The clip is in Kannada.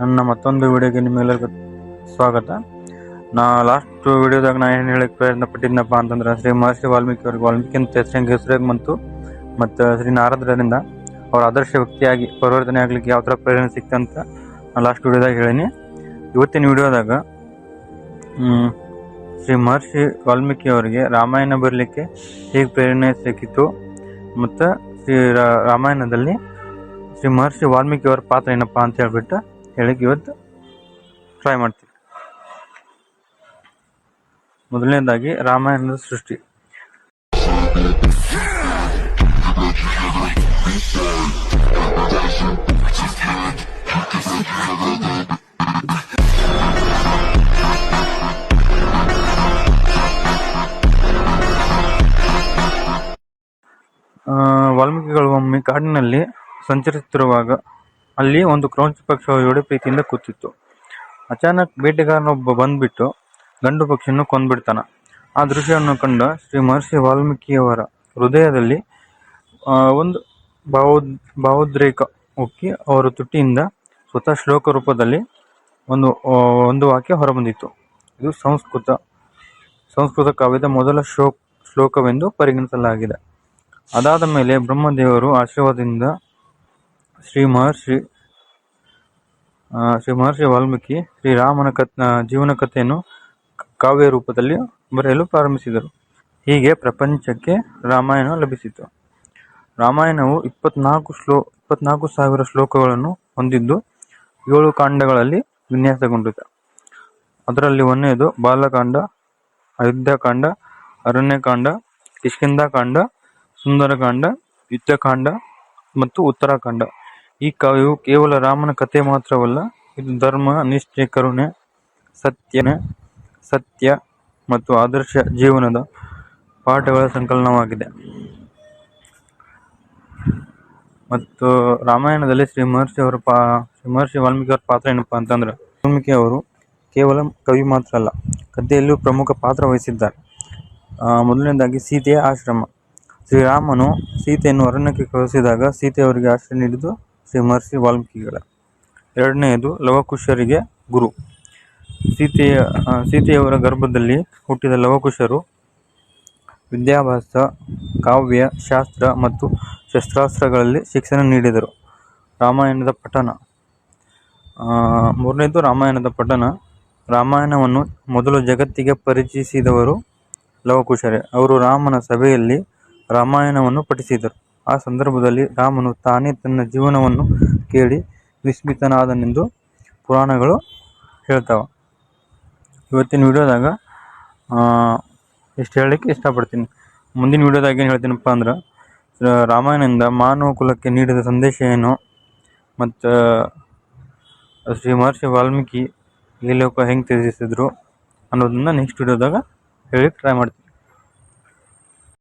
ನನ್ನ ಮತ್ತೊಂದು ವಿಡಿಯೋಗೆ ನಿಮ್ಮೆಲ್ಲರಿಗೂ ಸ್ವಾಗತ. ನಾ ಲಾಸ್ಟ್ ವಿಡಿಯೋದಾಗ ನಾ ಏನು ಹೇಳಕ್ಕೆ ಪ್ರಯತ್ನ ಪಟ್ಟಿದ್ದೆನಪ್ಪ ಅಂತಂದ್ರೆ ಶ್ರೀ ಮಹರ್ಷಿ ವಾಲ್ಮೀಕಿ ಅವ್ರಿಗೆ ವಾಲ್ಮೀಕಿ ಅಂತ ಹೆಸರಂಗೆ ಹೆಸರಾಗಿ ಬಂತು ಮತ್ತು ಶ್ರೀ ನಾರದರಿಂದ ಅವ್ರ ಆದರ್ಶ ವ್ಯಕ್ತಿಯಾಗಿ ಪರಿವರ್ತನೆ ಆಗಲಿಕ್ಕೆ ಯಾವ ಥರ ಪ್ರೇರಣೆ ಸಿಕ್ತಂತ ನಾ ಲಾಸ್ಟ್ ವಿಡಿಯೋದಾಗ ಹೇಳೀನಿ. ಇವತ್ತಿನ ವಿಡಿಯೋದಾಗ ಶ್ರೀ ಮಹರ್ಷಿ ವಾಲ್ಮೀಕಿ ಅವರಿಗೆ ರಾಮಾಯಣ ಬರಲಿಕ್ಕೆ ಹೇಗೆ ಪ್ರೇರಣೆ ಸಿಕ್ಕಿತು ಮತ್ತು ಶ್ರೀ ರಾಮಾಯಣದಲ್ಲಿ ಶ್ರೀ ಮಹರ್ಷಿ ವಾಲ್ಮೀಕಿ ಅವರ ಪಾತ್ರ ಏನಪ್ಪ ಅಂತ ಹೇಳ್ಬಿಟ್ಟು ಹೇಳಿಕ್ಕೆ ಇವತ್ತು ಟ್ರೈ ಮಾಡ್ತೀವಿ. ಮೊದಲನೇದಾಗಿ ರಾಮಾಯಣದ ಸೃಷ್ಟಿ. ವಾಲ್ಮೀಕಿಗಳು ಒಮ್ಮೆ ಕಾಡಿನಲ್ಲಿ ಸಂಚರಿಸುತ್ತಿರುವಾಗ ಅಲ್ಲಿ ಒಂದು ಕ್ರೌಂಚ್ ಪಕ್ಷಿಯು ಎರಡು ಪ್ರೀತಿಯಿಂದ ಕೂತಿತ್ತು. ಅಚಾನಕ್ ಬೇಟೆಗಾರನೊಬ್ಬ ಬಂದ್ಬಿಟ್ಟು ಗಂಡು ಪಕ್ಷಿಯನ್ನು ಕೊಂದ್ಬಿಡ್ತಾನ. ಆ ದೃಶ್ಯವನ್ನು ಕಂಡ ಶ್ರೀ ಮಹರ್ಷಿ ವಾಲ್ಮೀಕಿಯವರ ಹೃದಯದಲ್ಲಿ ಒಂದು ಭಾವೋದ್, ಭಾವೋದ್ರೇಕ ಉಕ್ಕಿ ಅವರ ತುಟಿಯಿಂದ ಸ್ವತಃ ಶ್ಲೋಕ ರೂಪದಲ್ಲಿ ಒಂದು ಒಂದು ವಾಕ್ಯ ಹೊರಬಂದಿತ್ತು. ಇದು ಸಂಸ್ಕೃತ ಸಂಸ್ಕೃತ ಕಾವ್ಯದ ಮೊದಲ ಶ್ಲೋ ಶ್ಲೋಕವೆಂದು ಪರಿಗಣಿಸಲಾಗಿದೆ. ಅದಾದ ಮೇಲೆ ಬ್ರಹ್ಮದೇವರು ಆಶೀರ್ವಾದದಿಂದ ಶ್ರೀ ಮಹರ್ಷಿ ಶ್ರೀ ಮಹರ್ಷಿ ವಾಲ್ಮೀಕಿ ಶ್ರೀರಾಮನ ಕತ್ ಜೀವನ ಕಥೆಯನ್ನು ಕಾವ್ಯ ರೂಪದಲ್ಲಿ ಬರೆಯಲು ಪ್ರಾರಂಭಿಸಿದರು. ಹೀಗೆ ಪ್ರಪಂಚಕ್ಕೆ ರಾಮಾಯಣ ಲಭಿಸಿತು. ರಾಮಾಯಣವು ಇಪ್ಪತ್ನಾಲ್ಕು ಶ್ಲೋ, ಇಪ್ಪತ್ನಾಲ್ಕು ಸಾವಿರ ಶ್ಲೋಕಗಳನ್ನು ಹೊಂದಿದ್ದು ಏಳು ಕಾಂಡಗಳಲ್ಲಿ ವಿನ್ಯಾಸಗೊಂಡಿದೆ. ಅದರಲ್ಲಿ ಒಂದನೇದು ಬಾಲಕಾಂಡ, ಅಯೋಧ್ಯಕಾಂಡ, ಅರಣ್ಯಕಾಂಡ ಕಿಷ್ಕಿಂಧಾಕಾಂಡ ಸುಂದರಕಾಂಡ, ಯುದ್ಧಕಾಂಡ ಮತ್ತು ಉತ್ತರಾಖಂಡ ಈ ಕಾವ್ಯವು ಕೇವಲ ರಾಮನ ಕಥೆ ಮಾತ್ರವಲ್ಲ, ಇದು ಧರ್ಮ, ನಿಷ್ಠೆ, ಕರುಣೆ, ಸತ್ಯನೆ, ಸತ್ಯ ಮತ್ತು ಆದರ್ಶ ಜೀವನದ ಪಾಠಗಳ ಸಂಕಲನವಾಗಿದೆ. ಮತ್ತು ರಾಮಾಯಣದಲ್ಲಿ ಶ್ರೀ ಮಹರ್ಷಿ ಅವರ ಪಾ, ಶ್ರೀ ಮಹರ್ಷಿ ವಾಲ್ಮೀಕಿ ಅವರ ಪಾತ್ರ ಏನಪ್ಪಾ ಅಂತಂದ್ರೆ, ವಾಲ್ಮೀಕಿ ಅವರು ಕೇವಲ ಕವಿ ಮಾತ್ರ ಅಲ್ಲ, ಕಥೆಯಲ್ಲೂ ಪ್ರಮುಖ ಪಾತ್ರ ವಹಿಸಿದ್ದಾರೆ. ಮೊದಲನೇದಾಗಿ ಸೀತೆಯ ಆಶ್ರಮ. ಶ್ರೀರಾಮನು ಸೀತೆಯನ್ನು ಅರಣ್ಯಕ್ಕೆ ಸೀತೆ ಅವರಿಗೆ ಆಶ್ರಯ ನೀಡಿದ್ದು ಮಹರ್ಷಿ ವಾಲ್ಮೀಕಿಗಳ. ಎರಡನೆಯದು, ಲವಕುಶರಿಗೆ ಗುರು. ಸೀತೆಯ ಸೀತೆಯವರ ಗರ್ಭದಲ್ಲಿ ಹುಟ್ಟಿದ ಲವಕುಶರು ವಿದ್ಯಾಭ್ಯಾಸ, ಕಾವ್ಯ, ಶಾಸ್ತ್ರ ಮತ್ತು ಶಸ್ತ್ರಾಸ್ತ್ರಗಳಲ್ಲಿ ಶಿಕ್ಷಣ ನೀಡಿದರು. ರಾಮಾಯಣದ ಪಠನ ಮೂರನೇದು, ರಾಮಾಯಣದ ಪಠನ ರಾಮಾಯಣವನ್ನು ಮೊದಲು ಜಗತ್ತಿಗೆ ಪರಿಚಯಿಸಿದವರು ಲವಕುಶರೇ. ಅವರು ರಾಮನ ಸಭೆಯಲ್ಲಿ ರಾಮಾಯಣವನ್ನು ಪಠಿಸಿದರು. ಆ ಸಂದರ್ಭದಲ್ಲಿ ರಾಮನು ತಾನೇ ತನ್ನ ಜೀವನವನ್ನು ಕೇಳಿ ವಿಸ್ಮಿತನಾದನೆಂದು ಪುರಾಣಗಳು ಹೇಳ್ತಾವ. ಇವತ್ತಿನ ವಿಡಿಯೋದಾಗ ಇಷ್ಟು ಹೇಳಲಿಕ್ಕೆ ಇಷ್ಟಪಡ್ತೀನಿ. ಮುಂದಿನ ವಿಡಿಯೋದಾಗ ಏನು ಹೇಳ್ತೀನಪ್ಪ ಅಂದ್ರೆ, ರಾಮಾಯಣದಿಂದ ಮಾನವ ಕುಲಕ್ಕೆ ನೀಡಿದ ಸಂದೇಶ ಏನು ಮತ್ತು ಶ್ರೀ ಮಹರ್ಷಿ ವಾಲ್ಮೀಕಿ ಈ ಲೋಕ ಹೆಂಗೆ ತ್ಯಜಿಸಿದ್ರು ಅನ್ನೋದನ್ನ ನೆಕ್ಸ್ಟ್ ವಿಡಿಯೋದಾಗ ಹೇಳಿ ಟ್ರೈ ಮಾಡ್ತೀನಿ.